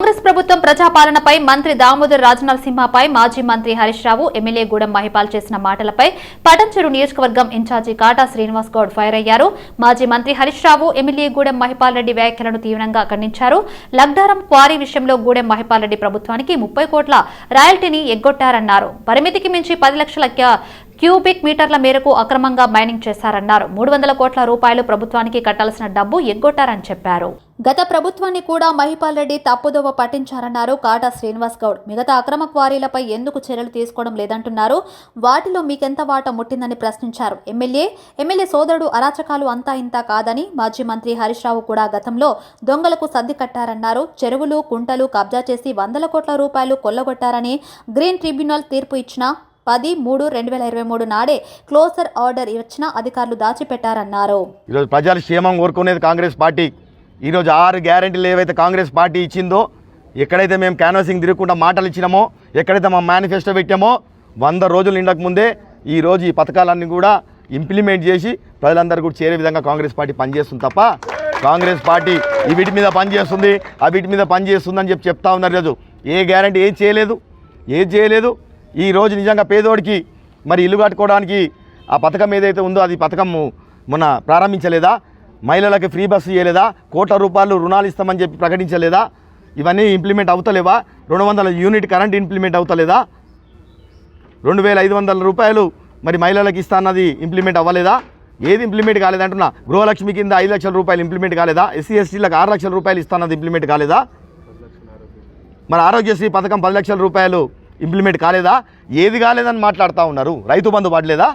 కాంగ్రెస్ ప్రభుత్వం ప్రజాపాలనపై మంత్రి దామోదర్ రాజనరసింహపై మాజీ మంత్రి హరీష్ రావు ఎమ్మెల్యే గూడెం మహిపాల్ చేసిన మాటలపై పటంచెరు నియోజకవర్గం ఇన్ఛార్జి కాటా శ్రీనివాస్ గౌడ్ ఫైర్ అయ్యారు మాజీ మంత్రి హరీష్ రావు ఎమ్మెల్యే గూడెం మహిపాల్ రెడ్డి వ్యాఖ్యలను తీవ్రంగా ఖండించారు. లగ్డారం క్వారీ విషయంలో గూడెం మహిపాల్ రెడ్డి ప్రభుత్వానికి ముప్పై కోట్ల రాయల్టీని ఎగ్గొట్టారన్నారు. పరిమితికి మించి పది లక్షల క్యూబిక్ మీటర్ల మేరకు అక్రమంగా మైనింగ్ చేశారన్నారు. మూడు వందల కోట్ల రూపాయలు ప్రభుత్వానికి కట్టాల్సిన డబ్బు ఎగ్గొట్టారని చెప్పారు. గత ప్రభుత్వాన్ని కూడా మహిపాల్ రెడ్డి తప్పుదోవ పట్టించారన్నారు. కాటా శ్రీనివాస్ గౌడ్ మిగతా అక్రమ క్వారీలపై ఎందుకు చర్యలు తీసుకోవడం లేదంటున్నారు. వాటిలో మీకెంత వాట ముట్టిందని ప్రశ్నించారు. ఎమ్మెల్యే ఎమ్మెల్యే సోదరుడు అరాచకాలు అంతా ఇంత కాదని మాజీ మంత్రి హరీష్ రావు కూడా గతంలో దొంగలకు సర్ది కట్టారన్నారు. చెరువులు కుంటలు కబ్జా చేసి వందల కోట్ల రూపాయలు కొల్లగొట్టారని గ్రీన్ ట్రిబ్యునల్ తీర్పు ఇచ్చిన పది మూడు రెండు వేల ఇరవై మూడు నాడే క్లోజర్ ఆర్డర్ ఇచ్చిన అధికారులు దాచిపెట్టారన్నారు. ఈరోజు ప్రజల క్షేమం కోరుకునేది కాంగ్రెస్ పార్టీ. ఈరోజు ఆరు గ్యారంటీలు ఏవైతే కాంగ్రెస్ పార్టీ ఇచ్చిందో ఎక్కడైతే మేము క్యాన్వాసింగ్ తిరగకుండా మాటలు ఇచ్చినామో ఎక్కడైతే మా మేనిఫెస్టో పెట్టామో వంద రోజులు నిండక ముందే ఈ రోజు ఈ పథకాలన్నీ కూడా ఇంప్లిమెంట్ చేసి ప్రజలందరూ కూడా చేరే విధంగా కాంగ్రెస్ పార్టీ పనిచేస్తుంది తప్ప కాంగ్రెస్ పార్టీ ఈ వీటి మీద పనిచేస్తుంది ఆ వీటి మీద పనిచేస్తుంది అని చెప్పి చెప్తా ఉన్నారు ఈరోజు. ఏ గ్యారంటీ ఏం చేయలేదు ఏం చేయలేదు. ఈ రోజు నిజంగా పేదోడికి మరి ఇల్లు కట్టుకోవడానికి ఆ పథకం ఏదైతే ఉందో అది పథకం మొన్న ప్రారంభించలేదా? మహిళలకు ఫ్రీ బస్సు ఇవ్వలేదా కోట్ల రూపాయలు రుణాలు ఇస్తామని చెప్పి ప్రకటించలేదా? ఇవన్నీ ఇంప్లిమెంట్ అవుతలేవా? రెండు వందల యూనిట్ కరెంట్ ఇంప్లిమెంట్ అవుతలేదా? రెండు వేల ఐదు వందల రూపాయలు మరి మహిళలకు ఇస్తా అన్నది ఇంప్లిమెంట్ అవ్వలేదా? ఏది ఇంప్లిమెంట్ కాలేదంటున్నా గృహలక్ష్మి కింద ఐదు లక్షల రూపాయలు ఇంప్లిమెంట్ కాలేదా? ఎస్సీ ఎస్టీలకు ఆరు లక్షల రూపాయలు ఇస్తా ఇంప్లిమెంట్ కాలేదా? మరి ఆరోగ్యశ్రీ పథకం పది లక్షల రూపాయలు ఇంప్లిమెంట్ కాలేదా? ఏది కాలేదని మాట్లాడుతూ ఉన్నారు. రైతు బంధు పడలేదా?